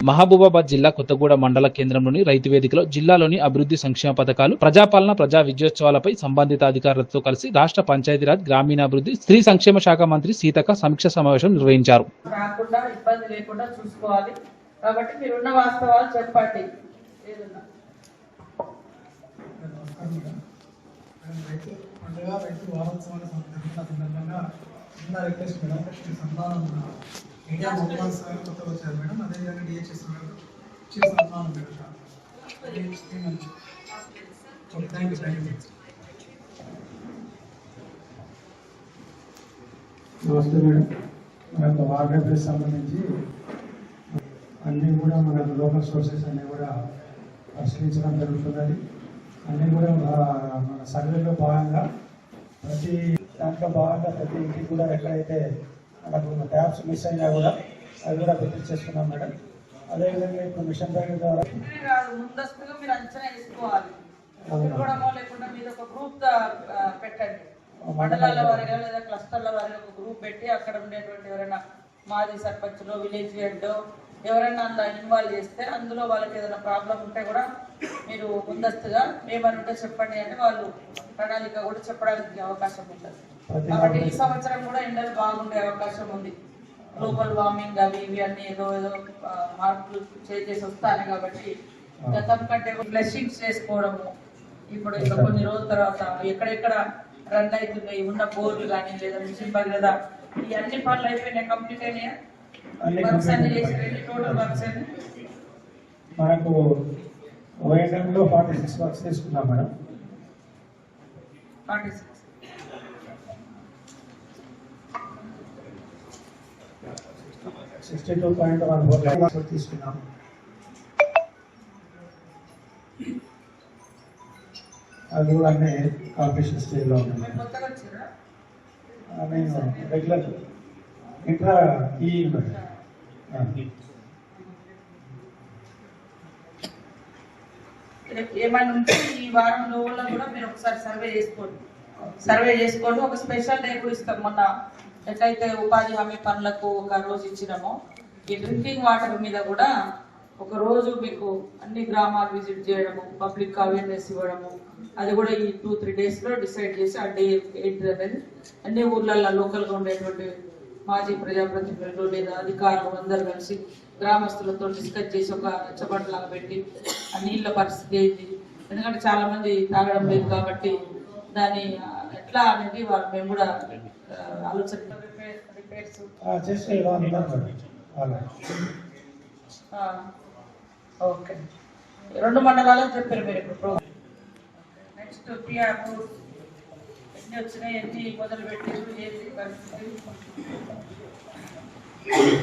మహబూబాబాద్ జిల్లా కొత్తగూడ మండల కేంద్రంలోని రైతు వేదికలో జిల్లాలోని అభివృద్ధి సంక్షేమ పథకాలు ప్రజాపాలన ప్రజా విజయోత్సవాలపై సంబంధిత అధికారులతో కలిసి రాష్ట్ర పంచాయతీరాజ్ గ్రామీణాభివృద్ధి స్త్రీ సంక్షేమ శాఖ మంత్రి సీతక్క సమీక్ష సమావేశం నిర్వహించారు. కాబట్టి మీరున్న వాస్తవాలు చెప్పండి. రైతు పండుగ రైతు వారోత్సవాల సందర్భంగా సందర్భంగా చిన్న రిక్వెస్ట్ మేడం. శ్రీ సంతానం ఇండియా మొహమ్మద్ సార్ కొత్తగా వచ్చారు మేడం. అదేవిధంగా DHS madam okay thank you thank you నమస్తే మేడం. మన రేపేస్ సంబంధించి అన్నీ కూడా మన లోకల్ సోర్సెస్ అన్నీ కూడా పరిశీలించడం జరుగుతున్నది. అన్నీ కూడా మన సర్వేలో భాగంగా ప్రతి దాంట్లో భాగంగా ప్రతి ఇంటికి కూడా ఎక్కడైతే మనకు ట్యాబ్స్ మిస్ అయినా కూడా అవి కూడా గుర్తు చేసుకున్నాం మేడం. అదేవిధంగా ఇప్పుడు మిషన్ ద్వారా ముందస్తుగా మీరు అంచనా వేసుకోవాలి. లేకుండా మీరు ఒక గ్రూప్ పెట్టండి. మండలాల వారిగా లేదా క్లస్టర్ల వారిగా ఒక గ్రూప్ పెట్టి అక్కడ ఉండేటువంటి ఎవరైనా మాజీ సర్పంచ్లో విలేజ్ హెడ్ ఎవరైనా అందులో ఇన్వాల్వ్ చేస్తే అందులో వాళ్ళకి ఏదైనా ప్రాబ్లం ఉంటే కూడా మీరు ముందస్తుగా ఏమని ఉంటే చెప్పండి అంటే వాళ్ళు ప్రణాళిక కూడా చెప్పడానికి అవకాశం ఉంటుంది. కాబట్టి ఈ సంవత్సరం కూడా ఎండలు బాగుండే అవకాశం ఉంది. గ్లోబల్ వార్మింగ్ అవి ఇవి అన్ని ఏదో ఏదో మార్పులు చేసేసి వస్తాయి కాబట్టి గతం కంటే బ్లెస్సింగ్స్ చేసుకోవడము. ఇప్పుడు ఇంకా కొన్ని రోజుల తర్వాత ఎక్కడెక్కడ రన్ అవుతున్నాయి ఉన్న బోర్లు కానీ లేదా మిషన్ భగీరథ ఈ అన్ని పనులు అయిపోయినాయి. కంప్లీట్ అయినాయా? వర్క్స్ అన్ని చేసి టోటల్ వర్క్స్ అన్ని? మనకు ఓఎన్ఎంలో ఫార్టీ సిక్స్ వర్క్స్ తీసుకున్నాం madam. Forty six sixty two point one four lakhs అది కూడా అన్ని కాంపిటీషన్ స్టేజ్లో ఉన్నాయి. నేను రెగ్యులర్ ఇంట్రా ఈ ఏమైనా ఉంటే ఈ వారం రోజుల్లో కూడా మీరు ఒకసారి సర్వే చేసుకోండి. సర్వే చేసుకోండి. ఒక స్పెషల్ డే కూడా ఇస్తాం మొన్న. ఎట్లయితే ఉపాధి హామీ పనులకు ఒక రోజు ఇచ్చినామో ఈ డ్రింకింగ్ వాటర్ మీద కూడా ఒక రోజు మీకు అన్ని గ్రామాలు విజిట్ చేయడము పబ్లిక్ అవేర్నెస్ ఇవ్వడము అది కూడా ఈ టూ త్రీ డేస్లో డిసైడ్ చేసి ఆ డే ఏంటి అనేది అన్ని ఊర్లలో లోకల్గా ఉండేటువంటి మాజీ ప్రజాప్రతినిధులు లేదా అధికారులు అందరు కలిసి గ్రామస్తులతో డిస్కస్ చేసి ఒక చప్పట్లాగా పెట్టి ఆ నీళ్ళ పరిస్థితి ఏంటి? ఎందుకంటే చాలా మంది తాగడం లేదు కాబట్టి దాన్ని ఎట్లా అనేది వాళ్ళు మేము కూడా ఆ, ఆలోచన. రిపేర్స్ ఆ, చేసే వాళ్ళు ఉన్నారు మేడం. వాళ్ళే. ఓకే. రెండు మండలాలకు చెప్పారు మీరు ఇప్పుడు నెక్స్ట్ పిఆర్ ఎన్ని వచ్చినాయి ఎన్ని మొదలు పెట్టారు ఏంటి పరిస్థితి?